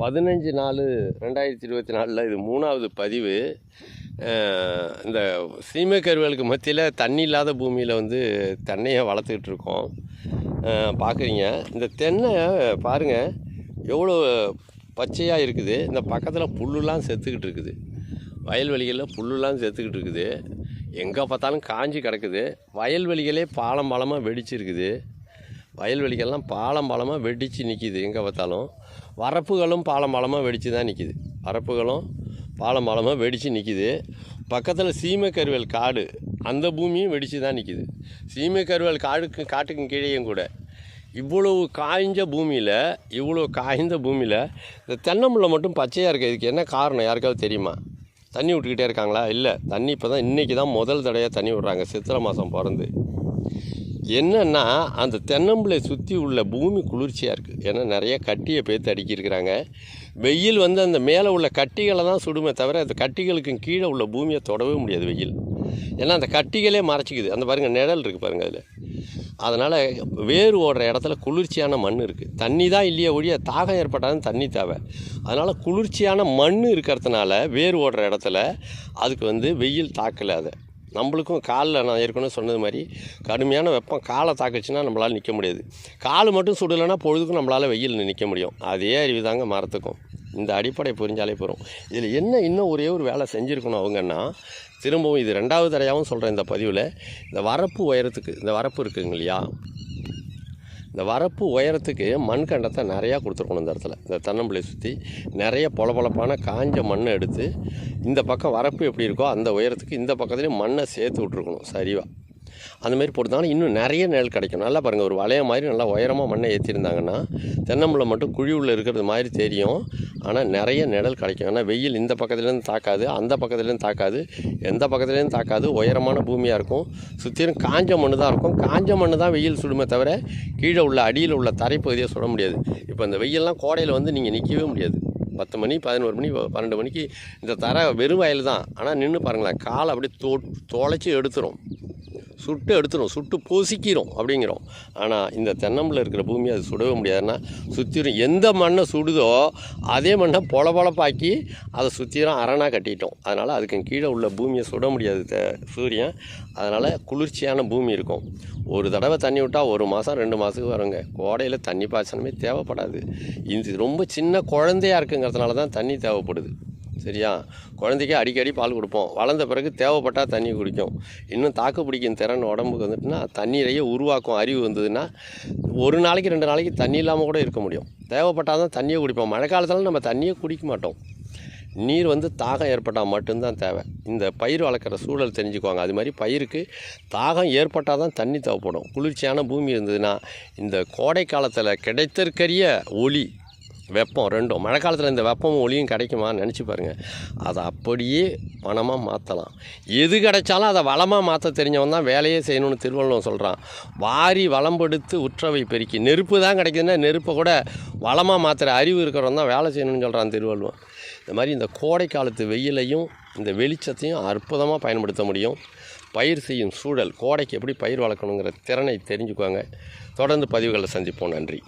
பதினஞ்சு நாலு ரெண்டாயிரத்தி இருபத்தி நாலில் இது மூணாவது பதிவு. இந்த சீமை கருவேலுக்கு மத்தியில் தண்ணி இல்லாத பூமியில் வந்து தென்னையை வளர்த்துக்கிட்டு இருக்கோம். பார்க்குறீங்க இந்த தென்னை பாருங்கள் எவ்வளோ பச்சையாக இருக்குது. இந்த பக்கத்தில் புல்லுலாம் செத்துக்கிட்டு இருக்குது. வயல்வெளிகளில் புல்லுலாம் செத்துக்கிட்டு இருக்குது. எங்கே பார்த்தாலும் காஞ்சி கிடக்குது. வயல்வெளிகளே பாலம் பாலமாக வெடிச்சிருக்குது. வயல்வெளிகள்லாம் பாலம் பாலமாக வெடித்து நிற்கிது எங்கே பார்த்தாலும் வரப்புகளும் பாலம் பாலமாக வெடித்து தான் நிற்கிது வரப்புகளும் பாலம் பாலமாக வெடித்து நிற்கிது பக்கத்தில் சீமை கருவேல் காடு அந்த பூமியும் வெடித்து தான் நிற்கிது சீமை கருவேல் காடுக்கு காட்டுக்கும் கீழேயும் கூட இவ்வளவு காய்ஞ்ச பூமியில் இவ்வளோ காய்ந்த பூமியில் இந்த தென்னம்பிள்ளை மட்டும் பச்சையாக இருக்குது இதுக்கு என்ன காரணம்? யாருக்காவது தெரியுமா? தண்ணி விட்டுக்கிட்டே இருக்காங்களா? இல்லை. தண்ணி இப்போ தான் இன்றைக்கி தான் முதல் தடையாக தண்ணி விட்றாங்க. சித்திரை மாதம் பிறந்து. என்னன்னா அந்த தென்னம்பிள்ளை சுற்றி உள்ள பூமி குளிர்ச்சியாக இருக்குது ஏன்னா நிறைய கட்டியை பேத்து அடுக்கியிருக்கிறாங்க. வெயில் வந்து அந்த மேலே உள்ள கட்டிகளை தான் சுடுமே தவிர அந்த கட்டிகளுக்கும் கீழே உள்ள பூமியை தொடவே முடியாது வெயில். ஏன்னா அந்த கட்டிகளே மறைச்சிக்குது. அந்த பாருங்கள் நிழல் இருக்குது பாருங்கள் அதில். அதனால் வேர் ஓடுற இடத்துல குளிர்ச்சியான மண் இருக்குது தண்ணி தான் இல்லையே ஒழிய தாகம் ஏற்பட்டாலும் தண்ணி தேவை. அதனால் குளிர்ச்சியான மண் இருக்கிறதுனால வேர் ஓடுற இடத்துல அதுக்கு வந்து வெயில் தாக்கலை அதை. நம்மளுக்கும் காலில் நான் ஏற்கனவே சொன்னது மாதிரி கடுமையான வெப்பம் காலை தாக்குச்சுன்னா நம்மளால் நிற்க முடியாது. கால் மட்டும் சுடலைன்னா பொழுதுக்கும் நம்மளால் வெயில் நிற்க முடியும். அதே அறிவு தாங்க மரத்துக்கும். இந்த அடிப்படை புரிஞ்சாலே போகிறோம் இதில் என்ன இன்னும் ஒரே ஒரு வேலை செஞ்சுருக்கணும் அவங்கன்னா திரும்பவும் இது ரெண்டாவது தடையாகவும் சொல்கிறேன் இந்த பதிவில். இந்த வரப்பு உயரத்துக்கு இந்த வரப்பு இருக்குங்க இல்லையா? இந்த வரப்பு உயரத்துக்கு மண் கண்டத்தை நிறையா கொடுத்துருக்கணும் இந்த இடத்துல. இந்த தென்னம்பிள்ளை சுற்றி நிறைய பொலபொலப்பான காஞ்ச மண்ணை எடுத்து இந்த பக்கம் வரப்பு எப்படி இருக்கோ அந்த உயரத்துக்கு இந்த பக்கத்துலேயும் மண்ணை சேர்த்து விட்ருக்கணும் சரிவாக அந்த மாதிரி போட்டுருந்தாங்கன்னா இன்னும் நிறைய நிழல் கிடைக்கும். நல்லா பாருங்கள் ஒரு வளைய மாதிரி நல்லா உயரமாக மண்ணை ஏற்றிருந்தாங்கன்னா தென்னம்பிள்ளை மட்டும் குழி உள்ளே இருக்கிறது மாதிரி தெரியும். ஆனால் நிறைய நிழல் கிடைக்கும். ஏன்னா வெயில் இந்த பக்கத்துலேருந்து தாக்காது அந்த பக்கத்துலேருந்து தாக்காது எந்த பக்கத்துலேருந்து தாக்காது. உயரமான பூமியாக இருக்கும். சுற்றிலும் காஞ்ச மண் தான் இருக்கும். காஞ்ச மண்ணு தான் வெயில் சுடுமே தவிர கீழே உள்ள அடியில் உள்ள தரைப்பகுதியை சுட முடியாது. இப்போ இந்த வெயில்லாம் கோடையில் வந்து நீங்கள் நிற்கவே முடியாது. பத்து மணி பதினோரு மணி பன்னெண்டு மணிக்கு இந்த தரை வெறும் வயல் தான். ஆனால் நின்று பாருங்களேன் காலை அப்படியே தோ தொலைச்சி எடுத்துரும். சுட்டு எடுத்துரும் சுட்டு பொசிக்கிறோம் அப்படிங்கிறோம். ஆனால் இந்த தென்னம்பில் இருக்கிற பூமி அது சுடவே முடியாதுன்னா சுற்றிடும் எந்த மண்ணை சுடுதோ அதே மண்ணை பொல பொழப்பாக்கி அதை சுற்றிடும் அரணாக கட்டிட்டோம். அதனால் அதுக்கு கீழே உள்ள பூமியை சுட முடியாது த- சூரியன். அதனால் குளிர்ச்சியான பூமி இருக்கும். ஒரு தடவை தண்ணி விட்டால் ஒரு மாதம் ரெண்டு மாதத்துக்கு வருங்க. கோடையில் தண்ணி பாய்ச்சனமே தேவைப்படாது. இது ரொம்ப சின்ன குழந்தையா இருக்குங்கிறதுனால தான் தண்ணி தேவைப்படுது. சரியா? குழந்தைக்கு அடிக்கடி பால் கொடுப்போம். வளர்ந்த பிறகு தேவைப்பட்டால் தண்ணி குடிக்கும். இன்னும் தாக்கு பிடிக்கும் திறன் உடம்புக்கு வந்துட்டுனா தண்ணீரையே உருவாக்கும் அறிவு வந்ததுன்னா ஒரு நாளைக்கு ரெண்டு நாளைக்கு தண்ணி இல்லாமல் கூட இருக்க முடியும். தேவைப்பட்டால் தான் தண்ணியை குடிப்போம். மழை காலத்தில் நம்ம தண்ணியே குடிக்க மாட்டோம். நீர் வந்து தாகம் ஏற்பட்டால் மட்டும்தான் தேவை. இந்த பயிர் வளர்க்குற சூழல் தெரிஞ்சுக்குவாங்க. அது மாதிரி பயிருக்கு தாகம் ஏற்பட்டால் தான் தண்ணி தேவைப்படும். குளிர்ச்சியான பூமி இருந்ததுன்னா இந்த கோடை காலத்தில் கிடைத்தற்கரிய ஒளி வெப்பம் ரெண்டும். மழை காலத்தில் இந்த வெப்பமும் ஒளியும் கிடைக்குமா நினச்சி பாருங்கள் அதை அப்படியே பணமாக மாற்றலாம் எது கிடைச்சாலும் அதை வளமாக மாற்ற தெரிஞ்சவன் தான் வேலையே செய்யணும்னு திருவள்ளுவன் சொல்கிறான் வாரி வளம்படுத்து உற்றவை பெருக்கி. நெருப்பு தான் கிடைக்குதுன்னா நெருப்பை கூட வளமாக மாற்றுற அறிவு இருக்கிறவன் தான் வேலை செய்யணும்னு சொல்கிறான் திருவள்ளுவன் இந்த மாதிரி இந்த கோடை காலத்து வெயிலையும் இந்த வெளிச்சத்தையும் அற்புதமாக பயன்படுத்த முடியும். பயிர் செய்யும் சூழல் கோடைக்கு எப்படி பயிர் வளர்க்கணுங்கிற திறனை தெரிஞ்சுக்குவாங்க தொடர்ந்து பதிவுகளை சந்திப்போம். நன்றி.